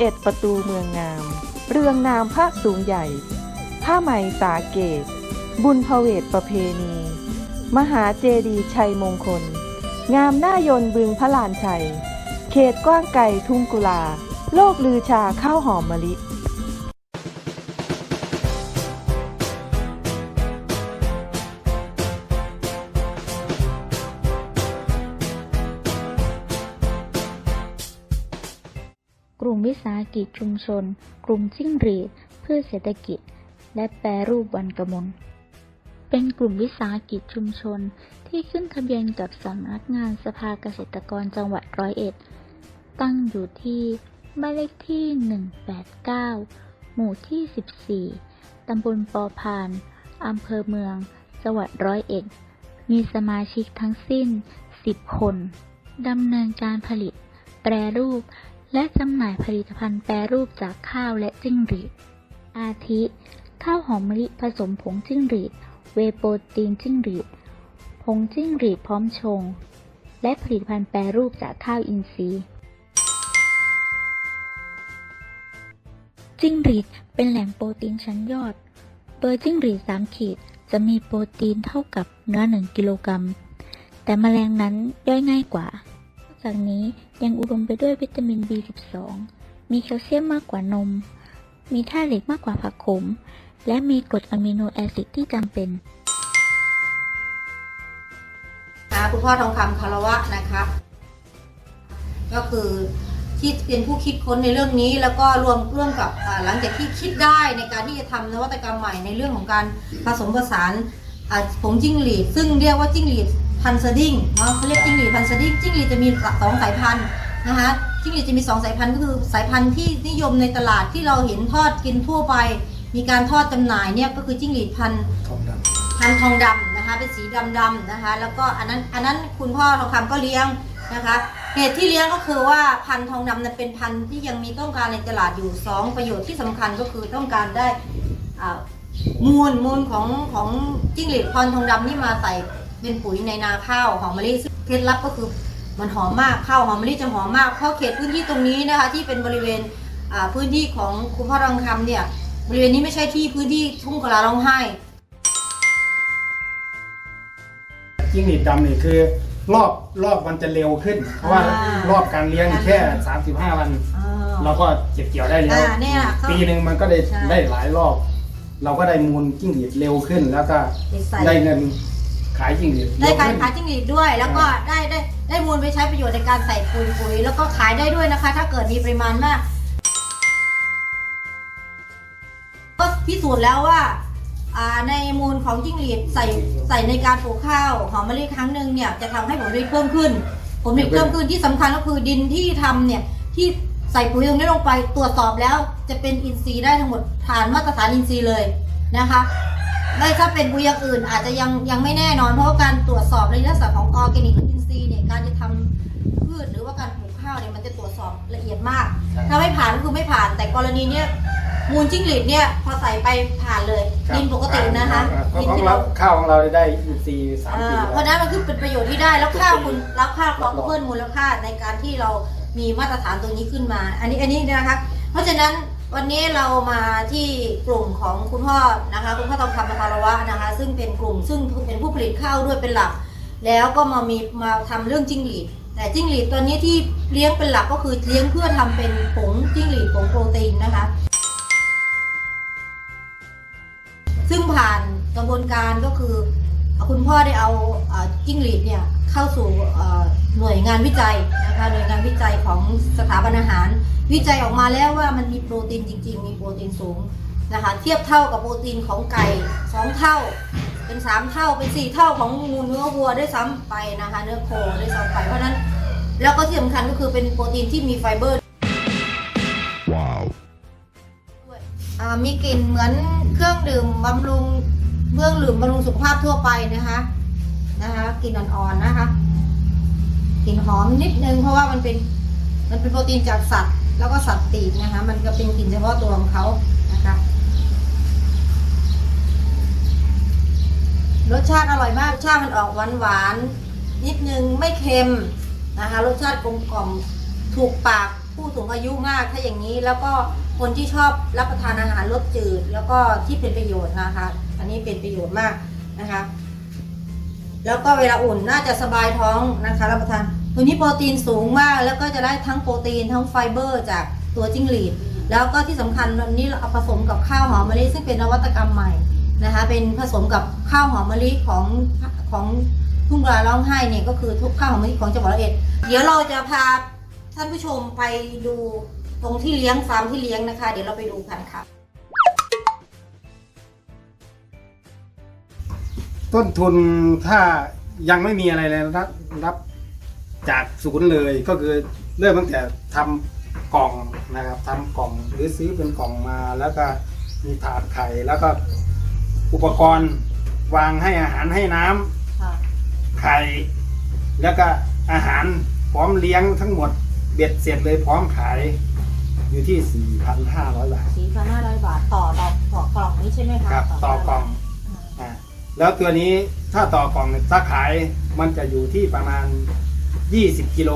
11 ประตูเมืองงาม เรืองนามพระสูงใหญ่ ผ้าไหมสาเกต บุญพเวทประเพณี มหาเจดีย์ชัยมงคล งามหน้ายนบึงพระลานชัย เขตกว้างไกลทุ่งกุลา โลกลือชาข้าวหอมมะลิาหกิจชุมชน กลุ่มจิ้งหรีดพื่อเศรษฐกิจ และแปรรูปวันกระมลเป็นกลุ่มวิสาหกิจชุมชนที่ขึ้นทะเบียนกับสำนักงานสภาเกษตรกรจังหวัดร้อยเอ็ด ตั้งอยู่ที่บ้านเลขที่ 189 หมู่ที่ 14 ตำบลปอพาน อำเภอเมือง จังหวัดร้อยเอ็ด มีสมาชิกทั้งสิ้น 10 คน ดำเนินการผลิต แปรรูป และจำหน่ายผลิตภัณฑ์แปรรูปจากข้าวและจิ้งหรีด อาทิ ข้าวหอมมะลิผสมผงจิ้งหรีด เวยโปรตีนจิ้งหรีด ผงจิ้งหรีดพร้อมชง และผลิตภัณฑ์แปรรูปจากข้าวอินทรีย์ จิ้งหรีดเป็นแหล่งโปรตีนชั้นยอดโดยจิ้งหรีด3ขีดจะมีโปรตีนเท่ากับเนื้อ1กิโลกรัม แต่แมลงนั้นย่อยง่ายกว่า จากนี้ยังอุดมไปด้วยวิตามิน B12 มีแคลเซียมมากกว่านม มีธาตุเหล็กมากกว่าผักขม และมีกรดอะมิโนแอซิดที่จำเป็นคะคุณพ่อทองคำคารวะนะคะก็คือที่เป็นผู้คิดค้นในเรื่องนี้แล้วก็รวมร่วมกับหลังจากที่คิดได้ในการที่จะทำนวัตกรรมใหม่ในเรื่องของการผสมผสานผงจิ้งหรีด ซึ่งเรียกว่าจิ้งหรีด พันธุ์สดิ้งเนาะเขาเรียกจิ้งหรีดพันธุ์สดิ้งจิ้งหรีดจะมีสองสายพันธุ์นะคะจิ้งหรีดจะมีสองสายพันธุ์ก็คือสายพันธุ์ที่นิยมในตลาดที่เราเห็นทอดกินทั่วไป มีการทอดจำหน่ายเนี่ยก็คือจิ้งหรีดพันธุ์ทองดำพันธุ์ทองดำนะคะ เป็นสีดำๆนะคะ แล้วก็อันนั้นอันนั้นคุณพ่อทองคำก็เลี้ยงนะคะเหตุที่เลี้ยงก็คือว่าพันธุ์ทองดำนั้นเป็นพันธุ์ที่ยังมีต้องการในตลาดอยู่ 2 ประโยชน์ที่สำคัญก็คือต้องการได้มูลมูลของของจิ้งหรีดพันธุ์ทองดำนี่มาใส่ เป็นปุ๋ยในนาข้าวหอมมะลิซึ่งเคล็ดลับก็คือมันหอมมากข้าวหอมมะลิจะหอมมากเพราะเขตพื้นที่ตรงนี้นะคะ ที่เป็นบริเวณอ่าพื้นที่ของคุณพ่อทองคำเนี่ยบริเวณนี้ไม่ใช่ที่พื้นที่ทุ่งกะลาร้องไห้จิ้งหรีดดำนี่คือ รอบรอบมันจะเร็วขึ้น เพราะว่าอ่ารอบการเลี้ยงแค่ 35 วัน เราก็เก็บเกี่ยวได้แล้วอ่าเนี่ยเขาปีหนึ่งมันก็ได้ใช่ได้หลายรอบ เราก็ได้มูลจิ้งหรีดเร็วขึ้นแล้วก็ใส่ได้เงิน ขายจิ้งหรีดได้เร็วขายขึ้นขายจิ้งหรีดด้วย แล้วก็ได้ได้ได้มูลไปใช้ประโยชน์ในการใส่ปุ๋ยปุ๋ยแล้วก็ขายได้ด้วยนะคะ ถ้าเกิดมีปริมาณมาก ก็พิสูจน์แล้วว่าอ่าในมูลของจิ้งหรีดใส่ใส่ในการปลูกข้าวหอมมะลิครั้งหนึ่งเนี่ยจะทำให้ผลผลิตเพิ่มขึ้น ผลผลิตเพิ่มขึ้นที่สำคัญก็คือดินที่ทำเนี่ยที่ใส่ปุ๋ยตรงนี้ลงไปตรวจสอบแล้ว จะเป็นอินทรีย์ได้ทั้งหมดฐานมาตรฐานอินทรีย์เลยนะคะ ไม่ถ้าเป็นปุ๋ยอย่างอื่น อาจจะยังยังไม่แน่นอน เพราะว่าการตรวจสอบในลักษณะของออร์แกนิกหรืออินทรีย์เนี่ยการจะทำพืชหรือว่าการปลูกข้าวเนี่ยมันจะตรวจสอบละเอียดมากถ้าไม่ผ่านก็คือไม่ผ่าน แต่กรณีเนี้ยมูลจิ้งหรีดเนี่ยพอใส่ไปผ่านเลยครับดินปกตินะคะอ่าดินของที่เราเราข้าวของเราได้อินทรีย์สามอ่าปีเพราะฉะนั้นมันคือเป็นประโยชน์ที่ได้แล้วข้าวคุณรับข้าวเขารับรองเพิ่มมูลค่าในการที่เรามีมาตรฐานตรงนี้ขึ้นมา อันนี้อันนี้นะคะ เพราะฉะนั้น วันนี้เรามาที่กลุ่มของคุณพ่อนะคะคุณพ่อทองคำคารวะนะคะ ซึ่งเป็นกลุ่มซึ่งเป็นผู้ผลิตข้าวด้วยเป็นหลัก แล้วก็มามีมาทำเรื่องจิ้งหรีด แต่จิ้งหรีดตัวนี้ที่เลี้ยงเป็นหลักก็คือเลี้ยงเพื่อทำเป็นผงจิ้งหรีดผงโปรตีนนะคะ ซึ่งผ่านกระบวนการก็คือ คุณพ่อได้เอาเอ่อจิ้งหรีดเนี่ยเข้าสู่เอ่อหน่วยงานวิจัยนะคะหน่วยงานวิจัยของสถาบันอาหาร วิจัยออกมาแล้วว่ามันมีโปรตีนจริง ๆ มีโปรตีนสูงนะคะเทียบเท่ากับโปรตีนของไก่สองเท่า เป็นสามเท่าเป็นสี่เท่าของงูเนื้อวัวได้วยซ้ำไปนะคะ เนื้อโคได้วยซ้ำไปเพราะฉะนั้นแล้วก็ที่สำคัญก็คือเป็นโปรตีนที่มีไฟเบอร์ Wow. ด้วยอ่ามีกลิ่นเหมือนเครื่องดื่มบำรุง เครื่องดื่มบำรุงสุขภาพทั่วไปนะคะ นะคะกินอ่อนๆนะคะกลิ่นหอมนิดนึงเพราะว่ามันเป็นมันเป็นโปรตีนจากสัตว์ แล้วก็สัตว์ปีกนะคะ มันก็เป็นกลิ่นเฉพาะตัวของเขานะคะรสชาติอร่อยมากรสชาติมันออกหวานหวานๆนิดนึงไม่เค็มนะคะ รสชาติกลมกล่อมถูกปากผู้สูงอายุมากถ้าอย่างนี้แล้วก็ คนที่ชอบรับประทานอาหารรสจืด แล้วก็ที่เป็นประโยชน์นะคะ อันนี้เป็นประโยชน์มากนะคะ แล้วก็เวลาอุ่นน่าจะสบายท้องนะคะ รับประทาน ตัวนี้โปรตีนสูงมาก แล้วก็จะได้ทั้งโปรตีนทั้งไฟเบอร์ จากตัวจิ้งหรีด แล้วก็ที่สำคัญวันนี้เราเอาผสมกับข้าวหอมมะลิซึ่งเป็นนวัตกรรมใหม่นะคะ เป็นผสมกับข้าวหอมมะลิของของทุ่งกลาร้องไห้เนี่ยก็คือทุกข้าวหอมมะลิของจังหวัดร้อยเอ็ด เดี๋ยวเราจะพาท่านผู้ชมไปดู ตรงที่เลี้ยงฟาร์มที่เลี้ยงนะคะ เดี๋ยวเราไปดูกันค่ะ ต้นทุนถ้ายังไม่มีอะไรเลยรับรับจากศูนย์เลยก็คือเริ่มตั้งแต่ทำกล่องนะครับทำกล่องหรือซื้อเป็นกล่องมา แล้วก็มีถาดไข่แล้วก็อุปกรณ์วางให้อาหารให้น้ำ ค่ะไข่ แล้วก็อาหารพร้อมเลี้ยงทั้งหมด เบ็ดเสร็จเลยพร้อมขาย อยู่ที่ 4,500 บาท สี่พันห้าร้อยบาทต่อต่อต่อกล่องนี้ใช่ไหมคะครับต่อกล่อง อ่าแล้วตัวนี้ถ้าต่อกล่องเนี่ยถ้าขายมันจะอยู่ที่ประมาณ 20 กิโล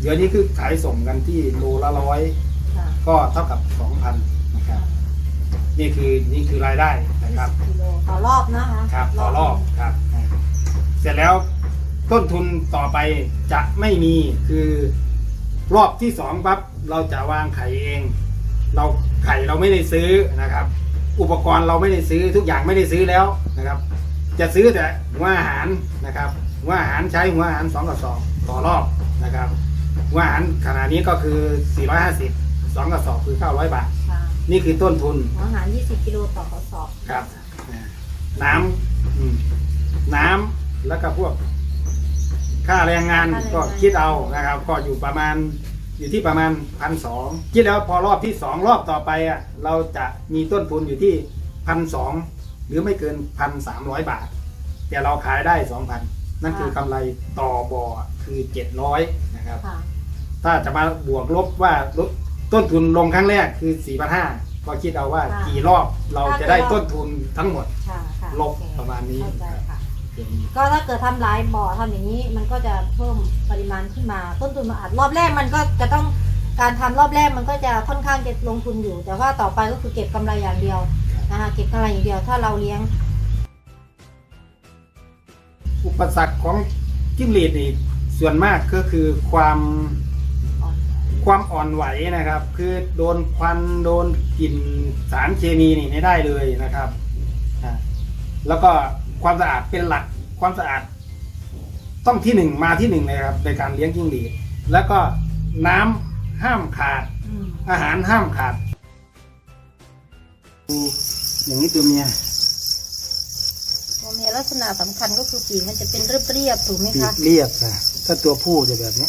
เดี๋ยวนี้คือขายส่งกันที่โลละร้อยค่ะก็เท่ากับ 2,000นะครับนี่คือนี่คือรายได้นะครับกิโลต่อรอบนะคะครับต่อรอบครับอ่าเสร็จแล้วต้นทุนต่อไปจะไม่มีคือรอบที่สองปั๊บ เราจะวางไข่เอง เราไข่เราไม่ได้ซื้อนะครับ อุปกรณ์เราไม่ได้ซื้อทุกอย่างไม่ได้ซื้อแล้วนะครับ จะซื้อแต่หัวอาหารนะครับหัวอาหารใช้หัวอาหารสองกระสอบต่อรอบนะครับหัวอาหารขนาดนี้ก็คือ 450สองกระสอบคือ 900 บาท ค่ะนี่คือต้นทุน อาหาร 20 กิโลต่อกระสอบครับอ่าน้ำอืมน้ำแล้วก็พวก ค่าแรงงานก็คิดเอานะครับ ก็อยู่ประมาณ อยู่ที่ประมาณพันสองคิดแล้วพอรอบที่สองรอบต่อไปอะเราจะมีต้นทุนอยู่ที่พันสองหรือไม่เกินพันสามร้อยบาท แต่เราขายได้สองพันนั่นคือกำไรต่อบ่อคือเจ็ดร้อยนะครับ ค่ะ ถ้าจะมาบวกลบว่าลดต้นทุนลงครั้งแรกคือสี่พันห้าก็คิดเอาว่าค่ะ กี่รอบเราจะได้ต้นทุนทั้งหมด ค่ะค่ะลบโอเคประมาณนี้ เข้าใจค่ะอย่างนี้ ก็ถ้าเกิดทำหลายบ่อทำอย่างนี้ มันก็จะเพิ่มปริมาณขึ้นมา ต้นทุนมันอาจรอบแรกมันก็จะต้องการทำรอบแรกมันก็จะค่อนข้างจะลงทุนอยู่ แต่ว่าต่อไปก็คือเก็บกำไรอย่างเดียวนะคะเก็บกำไรอย่างเดียวถ้าเราเลี้ยง อุปสรรคของจิ้งหรีดนี่ส่วนมากก็คือความความอ่อนไหวนะครับ คือโดนควันโดนกลิ่นสารเคมีนี่ไม่ได้เลยนะครับแล้วก็ ความสะอาดเป็นหลักความสะอาด ต้องที่หนึ่งมาที่หนึ่งเลยครับในการเลี้ยงจิ้งหรีดแล้วก็น้ำห้ามขาดอืมอาหารห้ามขาดดูอย่างนี้ตัวเมียตัวเมียลักษณะสำคัญก็คือปีกมันจะเป็นเรียบๆถูกไหมปีคะ กเรียบนะถ้าตัวผู้จะแบบนี้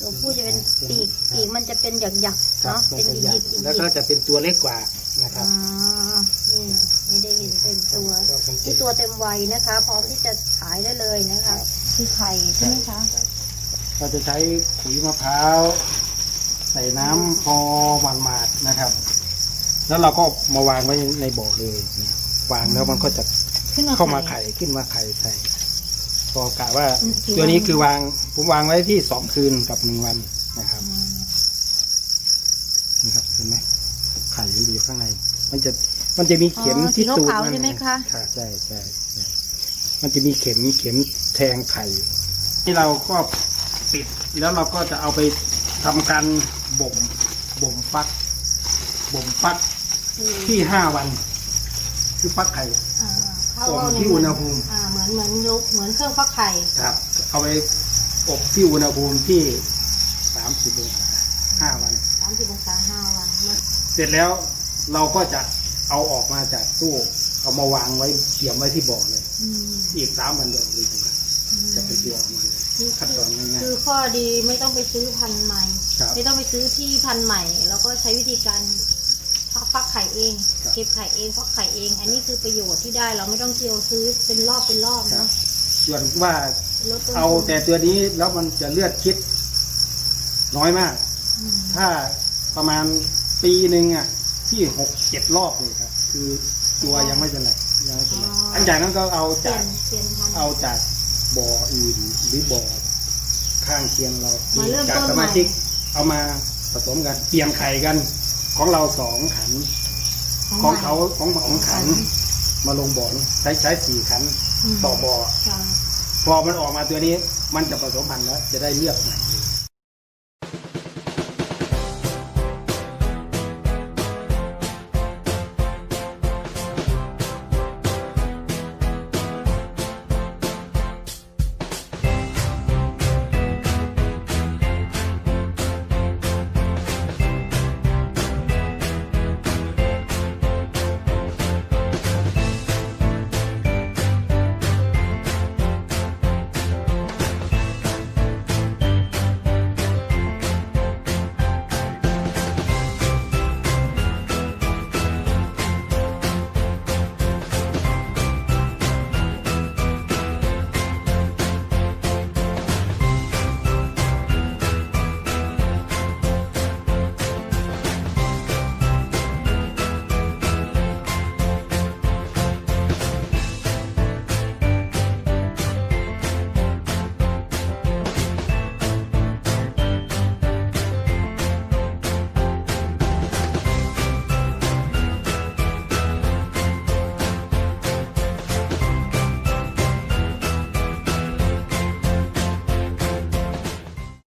ตัวผู้จะเป็นปีกปีกมันจะเป็นหยักๆครับเนาะมันเป็นจะหใหญ่ยิกๆแล้วก็จะเป็นตัวเล็กกว่านะครับ อ่านี่ไม่ได้เห็นเต็มตัวก็เป็นที่ตัวเต็มวัยนะคะ พร้อมที่จะขายได้เลยนะคะ คือไข่ใช่ไหมคะเราจะใช้ขุยมะพร้าว ใส่น้ำพอหมาดๆนะครับ แล้วเราก็มาวางไว้ในบ่อเลยนะครับวางแล้วมันก็จะขึ้นมาเข้ามาไข่ขึ้นมาไข่ใส่พอกะว่าอืมกี่ตัวนี้วันคือวางผมวางไว้ที่สองคืนกับหนึ่งวันนะครับอืมนะครับเห็นไหมไข่มันอยู่ข้างใน มันจะ มันจะมีเข็มอ๋อที่ตูดสีขาวๆมันใช่ไหมคะค่ะใช่ใช่ใช่มันจะมีเข็มเข็มแทงไข่ที่เราก็ปิดแล้วเราก็จะเอาไปทำการบ่มบ่มฟักบ่มฟักคือที่ห้าวันคือฟักไข่ อ่าเข้าอบเอาที่อุณหภูมิ อ่าเหมือนเหมือนลุกเหมือนเครื่องฟักไข่ ครับ เอาไปอบที่อุณหภูมิที่สามสิบองศาห้าวันสามสิบองศาห้าวันนะเสร็จแล้วเราก็จะ เอาออกมาจากตู้เอามาวางไว้เกี่ยมไว้ที่บ่อเลย อืมอีกสามวันเดียวเลยจะเป็นตัวออกมาเลยคือขั้นตอนง่ายคือข้อดีไม่ต้องไปซื้อพันธุ์ใหม่ครับ ไม่ต้องไปซื้อที่พันธุ์ใหม่ แล้วก็ใช้วิธีการฟักไข่เอง ครับเก็บไข่เองฟักไข่เอง อันนี้คือประโยชน์ที่ได้เราไม่ต้องเที่ยวซื้อเป็นรอบเป็นรอบๆครับเนาะส่วนว่าลดต้นเอาทุนแต่ตัวนี้แล้วมันจะเลือดคิด น้อยมาก อืมถ้าประมาณปีหนึ่งอะ ที่หกเจ็ดรอบเลยครับ คือตัวยังไม่เป็นไรยังไม่เป็นไรหลังจากนั้นก็เอาเปลี่จายกนเปลี่ยนพันธุ์เอาจากบ่ออื่นหรือบ่อข้างเคียงเรามาเริ่มจากต้นสใหม่ มาชิกเอามาผสมกันเปลี่ยนไข่กันของเราสองขัน ของเขาของของขัน มาลงบ่อนี่ใช้ใช้สี่ขันต่อบ่อ ค่ะพอมันออกมาตัวนี้มันจะผสมพันธุ์แล้ว จะได้เลือกใหม่เลย